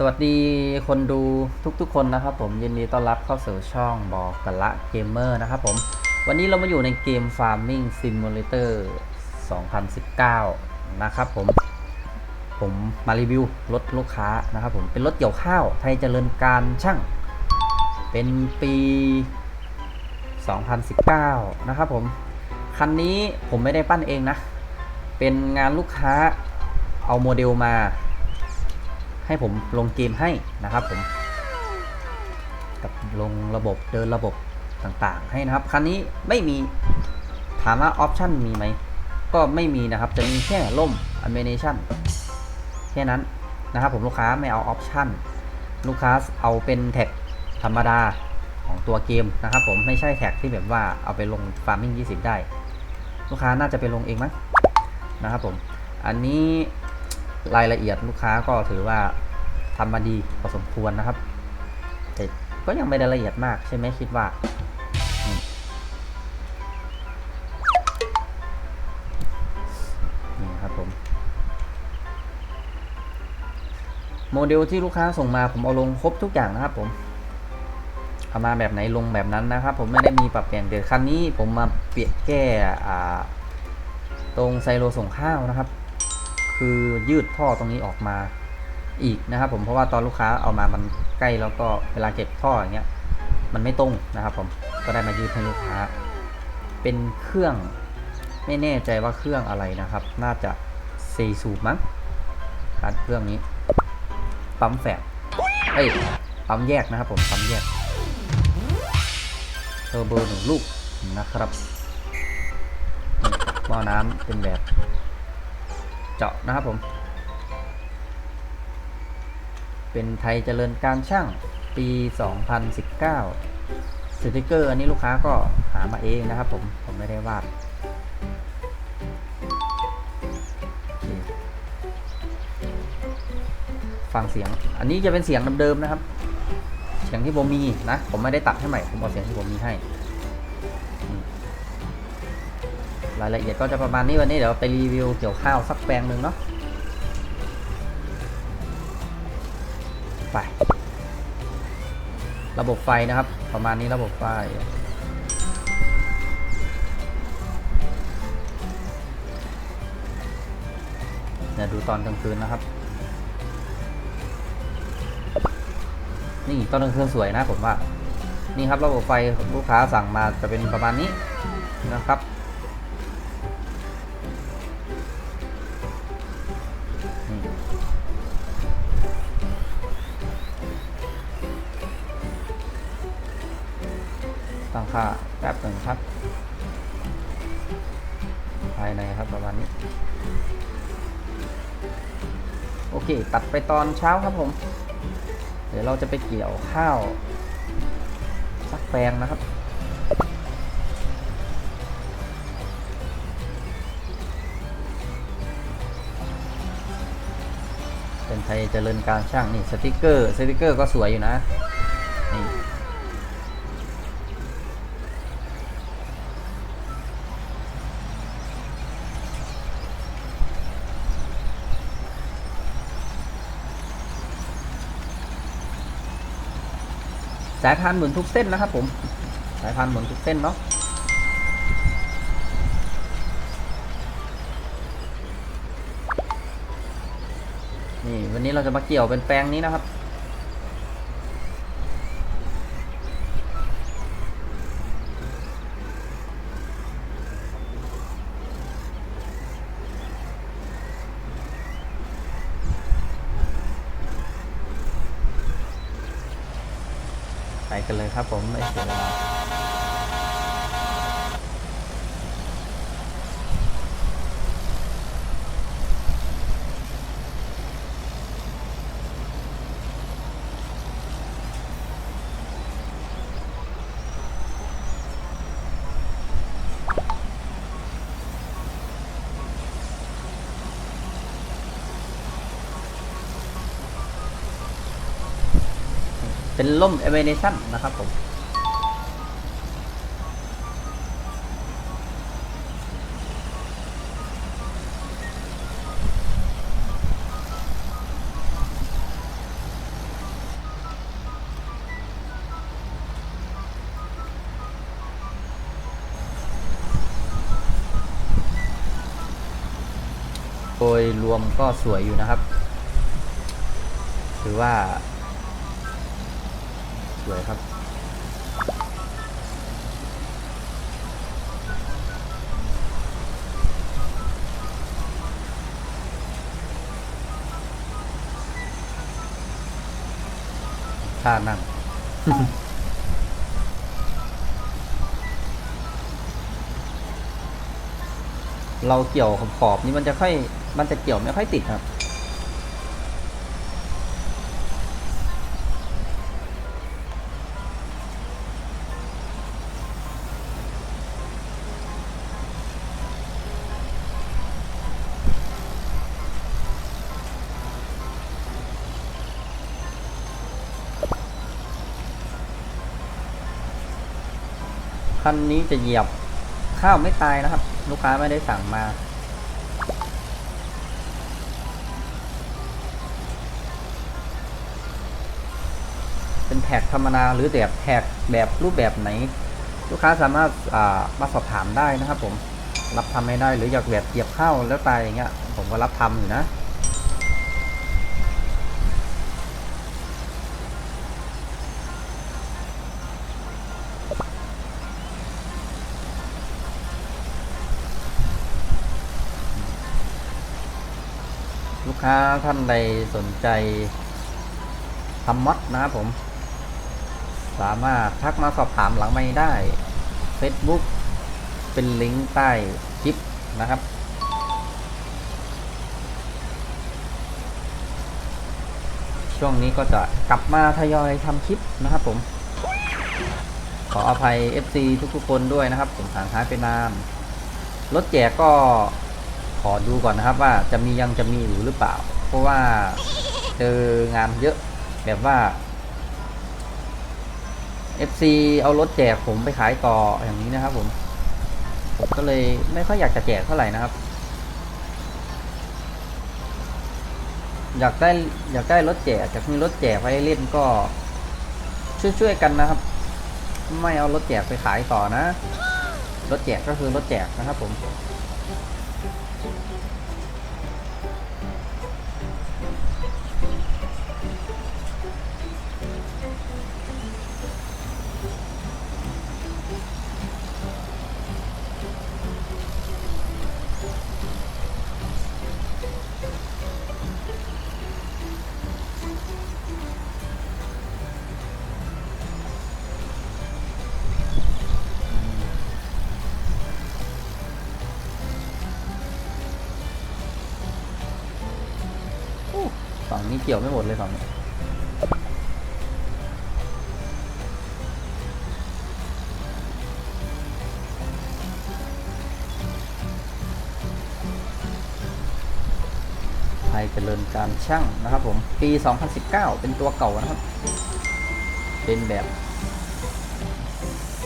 สวัสดีคนดูทุกๆคนนะครับผมยินดีต้อนรับเข้าสู่ช่องบอกกันละเกมเมอร์นะครับผม วันนี้เรามาอยู่ในเกม Farming Simulator 2019 นะครับผม ผมมารีวิวรถลูกค้านะครับผม เป็นรถเกี่ยวข้าวไทยเจริญการช่าง เป็นปี 2019 นะครับผม คันนี้ผมไม่ได้ปั้นเองนะ เป็นงานลูกค้าเอาโมเดลมา ให้ผมลงเกมให้นะครับผม กับลงระบบเดินระบบต่างๆ ให้นะครับ คันนี้ไม่มีถามว่าออปชันมีไหม ก็ไม่มีนะครับ จะมีแค่ล่ม Animation แค่นั้นนะครับผมลูกค้าไม่เอาออปชันลูกค้าเอาเป็นแท็กธรรมดาของตัวเกมนะครับผมไม่ใช่แท็กที่แบบว่าเอาไปลง Farming 20 ได้ ลูกค้าน่าจะไปลงเองมั้งนะครับผม อันนี้ รายละเอียดลูกค้าก็ถือว่าทำมาดีพอสมควรนะครับแต่ก็ยังไม่ได้ละเอียดมากใช่ไหมคิดว่านี่ครับผมโมเดลที่ลูกค้าส่งมาผมเอาลงครบทุกอย่างนะครับผมเอามาแบบไหนลงแบบนั้นนะครับ ผมไม่ได้มีปรับเปลี่ยนเดี๋ยวคันนี้ผมมาเปลี่ยนแก้อ่ตรงไซโลส่งข้าวนะครับ คือยืดท่อตรงนี้ออกมาอีกนะครับ ผมเพราะว่าตอนลูกค้าเอามามันใกล้แล้วก็เวลาเก็บท่ออย่างเงี้ยมันไม่ตรงนะครับ ผมก็ได้มายืดให้ลูกค้า เป็นเครื่องไม่แน่ใจว่าเครื่องอะไรนะครับ น่าจะซีซูมั้งการเครื่องนี้ปั๊มแฝดเอ้ยปั๊มแยกนะครับผมปั๊มแยกเทอร์โบหนึ่งลูกนะครับหม้อน้ำเป็นแบบ เจาะนะครับผม เป็นไทยเจริญการช่างปี 2019 สติกเกอร์อันนี้ลูกค้าก็หามาเองนะครับผม ผมไม่ได้วาดฟังเสียง อันนี้จะเป็นเสียงเดิมๆนะครับ เสียงที่ผมมีนะ ผมไม่ได้ตัดให้ใหม่ ผมเอาเสียงที่ผมมีให้ รายละเอียดก็จะประมาณนี้วันนี้เดี๋ยวไปรีวิวเกี่ยวข้าวสักแปลงหนึ่งเนาะไประบบไฟนะครับ ประมาณนี้ระบบไฟเนี่ยดูตอนกลางคืนนะครับ นี่ตอนกลางคืนสวยนะผมว่า นี่ครับระบบไฟลูกค้าสั่งมาจะเป็นประมาณนี้นะครับ ค่าแป๊บหนึ่งครับ ภายในครับประมาณนี้ โอเค ตัดไปตอนเช้าครับผม เดี๋ยวเราจะไปเกี่ยวข้าวสักแปลงนะครับเป็นไทยเจริญการช่างนี่สติกเกอร์สติกเกอร์ก็สวยอยู่นะ นี่ สายพานหมุนทุกเส้นนะครับผม สายพานหมุนทุกเส้นเนาะนี่วันนี้เราจะมาเกี่ยวเป็นแปลงนี้นะครับ ไปกันเลยครับผมไม่เสียเวลา ล่มเอเวเนชั่นนะครับผมโดยรวมก็สวยอยู่นะครับ ถือว่า สวยครับ ท่านั่ง เราเกี่ยวขอบๆนี่มันจะค่อย มันจะเกี่ยวไม่ค่อยติดครับ คันนี้จะเหยียบข้าวไม่ตายนะครับ ลูกค้าไม่ได้สั่งมาเป็นแท็กธรรมดาหรือแบบแท็กแบบรูปแบบไหน ลูกค้าสามารถามาสอบถามได้นะครับผมรับทำไม่ได้หรืออยากแบบเหยียบข้าวแล้วตายอย่างเงี้ยผมก็รับทำอยู่นะ ค้าท่านใดสนใจทำมอดนะครับผม สามารถทักมาสอบถามหลังไม่ได้ Facebook เป็นลิงก์ใต้คลิปนะครับช่วงนี้ก็จะกลับมาทยอยทำคลิปนะครับผม ขออภัย FC ทุกๆคนด้วยนะครับ ผมหางหายไปนานรถแจกก็ ขอดูก่อนนะครับว่าจะมียังจะมีอยู่หรือเปล่า เพราะว่าเจองานเยอะแบบว่า FC เอารถแจกผมไปขายต่ออย่างนี้นะครับ ผมผมก็เลยไม่ค่อยอยากจะแจกเท่าไหร่นะครับ อยากได้อยากได้รถแจกอยากมีรถแจกไว้เล่นก็ ช่วยๆกันนะครับ ไม่เอารถแจกไปขายต่อนะรถแจกก็คือรถแจกนะครับผม นี้เกี่ยวไม่หมดเลยฝั่งนี้ไทยเจริญการช่างนะครับผม ปี 2019 เป็นตัวเก่านะครับ เป็นแบบ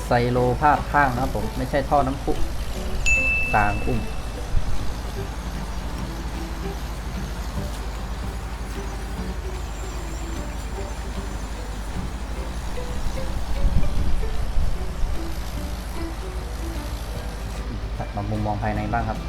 ไซโลพาดข้างนะครับผม ไม่ใช่ท่อน้ำพุกลางอุ้ม บ้างครับ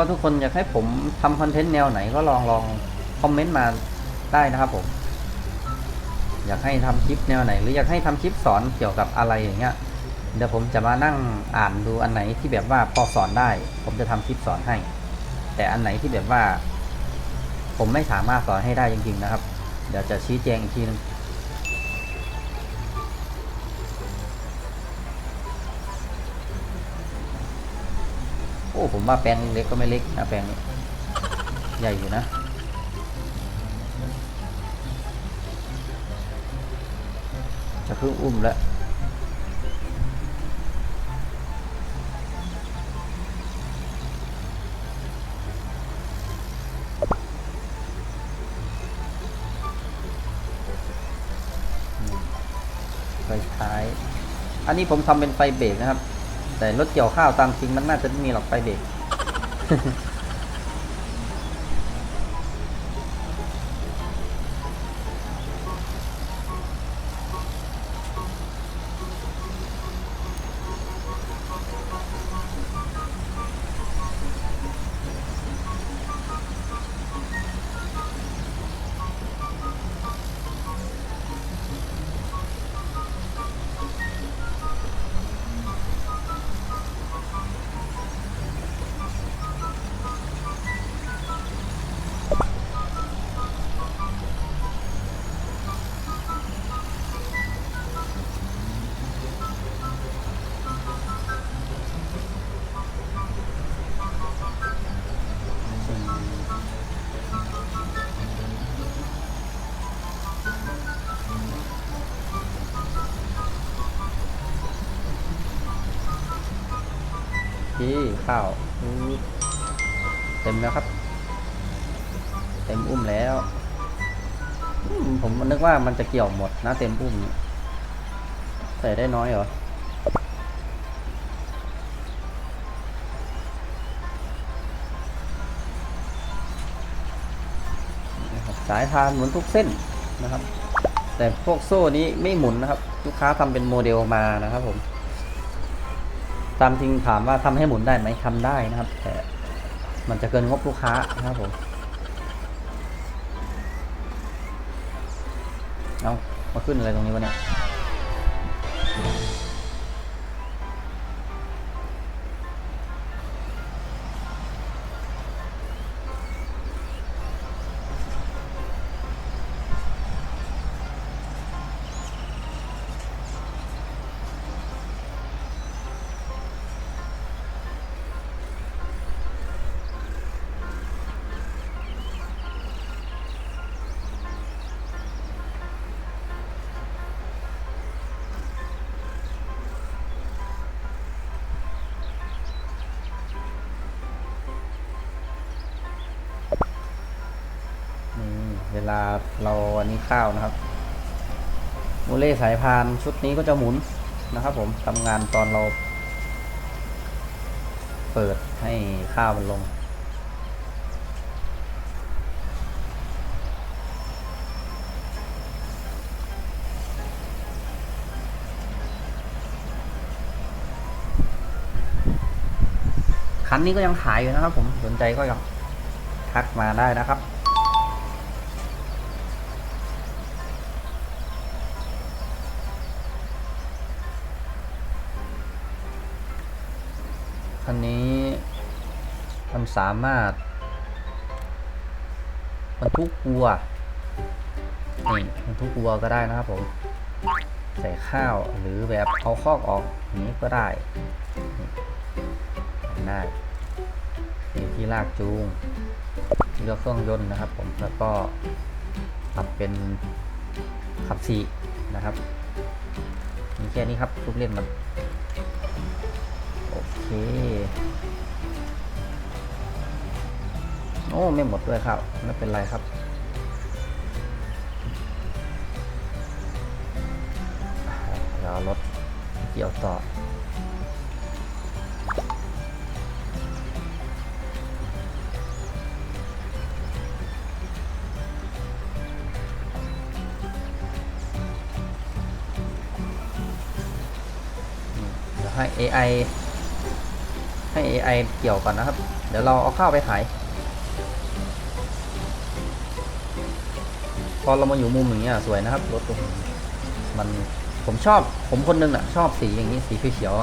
ก็ทุกคนอยากให้ผมทำคอนเทนต์แนวไหนก็ลองลองคอมเมนต์มาได้นะครับผม อยากให้ทำคลิปแนวไหน หรืออยากให้ทำคลิปสอนเกี่ยวกับอะไรอย่างเงี้ยเดี๋ยวผมจะมานั่งอ่านดูอันไหนที่แบบว่าพอสอนได้ ผมจะทำคลิปสอนให้ แต่อันไหนที่แบบว่า ผมไม่สามารถสอนให้ได้จริงๆนะครับ เดี๋ยวจะชี้แจงอีกทีนึง โอ้ผมว่าแปลงเล็กก็ไม่เล็กนะแปลงนี้ใหญ่อยู่นะจะเพิ่งอุ้มแล้วไฟท้าย อันนี้ผมทำเป็นไฟเบรกนะครับ แต่รถเกี่ยวข้าวตามจริงมันน่าจะไม่มีหรอกไฟเบรก ข้าวเต็มแล้วครับ เต็มอุ้มแล้วผมนึกว่ามันจะเกี่ยวหมดนะเต็มอุ้มเนี่ยใส่ได้น้อยเหรอสายพานหมุนทุกเส้นนะครับ แต่พวกโซ่นี้ไม่หมุนนะครับ ลูกค้าทำเป็นโมเดลมานะครับผม ตามจริงถามว่าทำให้หมุนได้ไหมทำได้นะครับ แต่มันจะเกินงบลูกค้านะครับผมเอามาขึ้นอะไรตรงนี้วะเนี่ย เวลาเราอันนี้ข้าวนะครับโมเล่สายพานชุดนี้ก็จะหมุนนะครับ ผมทำงานตอนเรา เปิดให้ข้าวมันลงคันนี้ก็ยังขายอยู่นะครับผมสนใจก็ยังทักมาได้นะครับ คันนี้ มันสามารถบรรทุกวัวนี่บรรทุกวัวก็ได้นะครับผม ใส่ข้าวหรือแบบเอาคอกออกอย่างนี้ก็ได้ได้มีที่ลากจูงเลือกเครื่องยนต์นะครับผมแล้วก็ปรับเป็นขับสี่นะครับมีแค่นี้ครับทุกเล่มมัน โอเคโอ้ไม่หมดด้วยครับไม่เป็นไรครับเดี๋ยวเอารถเกี่ยวต่อเดี๋ยวให้ AI ให้ AI เกี่ยวก่อนนะครับ เดี๋ยวเราเอาข้าวไปขาย พอเรามาอยู่มุมอย่างเงี้ยสวยนะครับรถตัวนี้มันผมชอบผมคนหนึงอะ ชอบสีอย่างนี้สีเขียว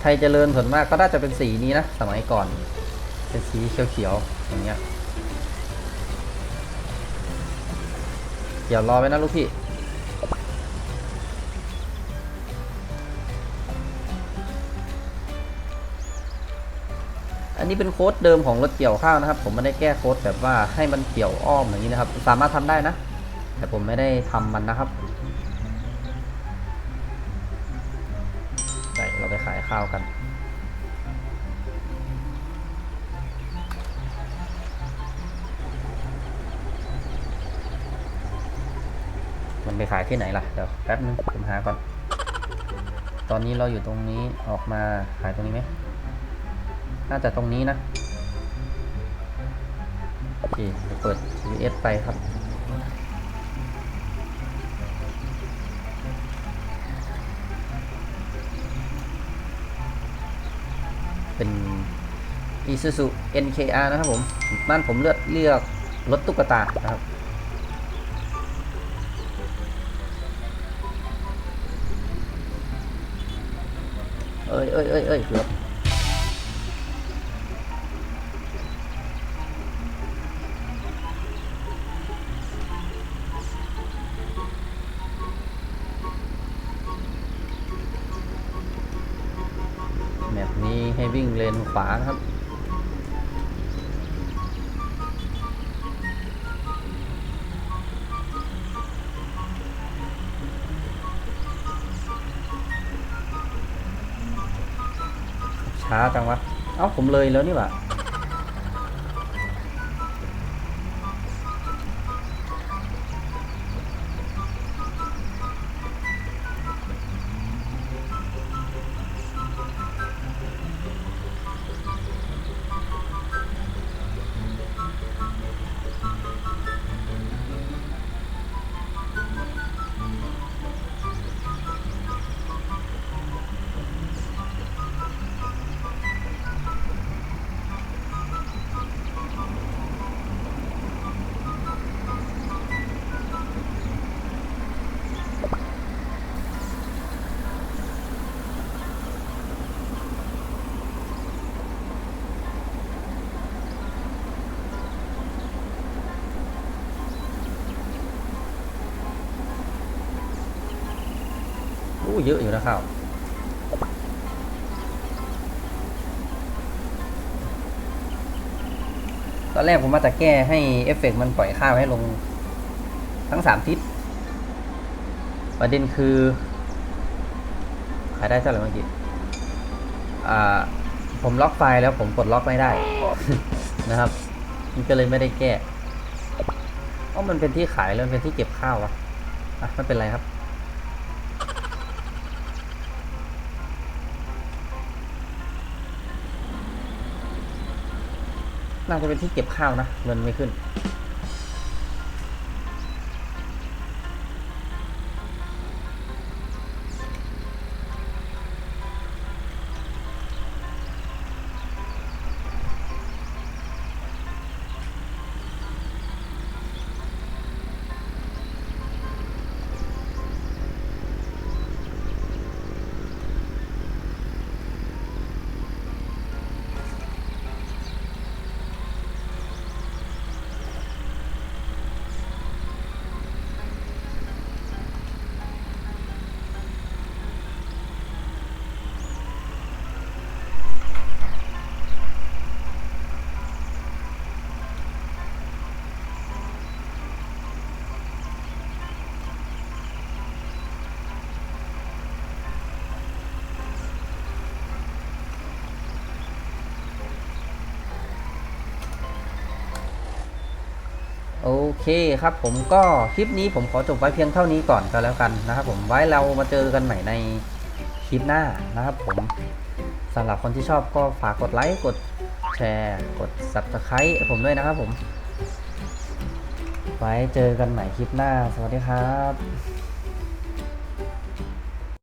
ไทยเจริญส่วนมากก็น่าจะเป็นสีนี้นะ สมัยก่อน เป็นสีเขียวๆอย่างเงี้ยเดี๋ยวรอไว้นะลูกพี่ อันนี้เป็นโค้ดเดิมของรถเกี่ยวข้าวนะครับ ผมไม่ได้แก้โค้ดแบบว่าให้มันเกี่ยวอ้อมอย่างนี้นะครับ สามารถทำได้นะ แต่ผมไม่ได้ทำมันนะครับได้เราไปขายข้าวกันมันไปขายที่ไหนล่ะ เดี๋ยวแป๊บนึงผมหาก่อน ตอนนี้เราอยู่ตรงนี้ออกมาขายตรงนี้ไหม น่าจะตรงนี้นะ โอเคเดี๋ยวเปิด GPS ไปครับ เป็น Isuzu NKR นะครับผม บ้านผมเลือกเลือกรถตุ๊กตานะครับเอ้ยเอ้ยเอ้ยเอ้ยเกือบ วิ่งเลนขวานะครับ ช้าจังวะ เอ้าผมเลยแล้วนี่หว่า เยอะอยู่นะข้าวตอนแรกผมมาจะแก้ให้เอฟเฟกต์มันปล่อยข้าวให้ลงทั้งสามทิศ ประเด็นคือขายได้เท่าไหร่เมื่อกี้ผมล็อกไฟล์แล้วผมกดล็อกไม่ได้นะครับมันก็เลยไม่ได้แก้อ๋อมันเป็นที่ขายแล้วมันเป็นที่เก็บข้าววะอะไม่เป็นไรครับ น่าจะเป็นที่เก็บข้าวนะ เงินไม่ขึ้น เคครับผมก็คลิปนี้ผมขอจบไว้เพียงเท่านี้ก่อนก็แล้วกันนะครับผมไว้เรามาเจอกันใหม่ในคลิปหน้านะครับผมสำหรับคนที่ชอบก็ฝากกดไลค์กดแชร์กด subscribe ผมด้วยนะครับผม ไว้เจอกันใหม่คลิปหน้า สวัสดีครับ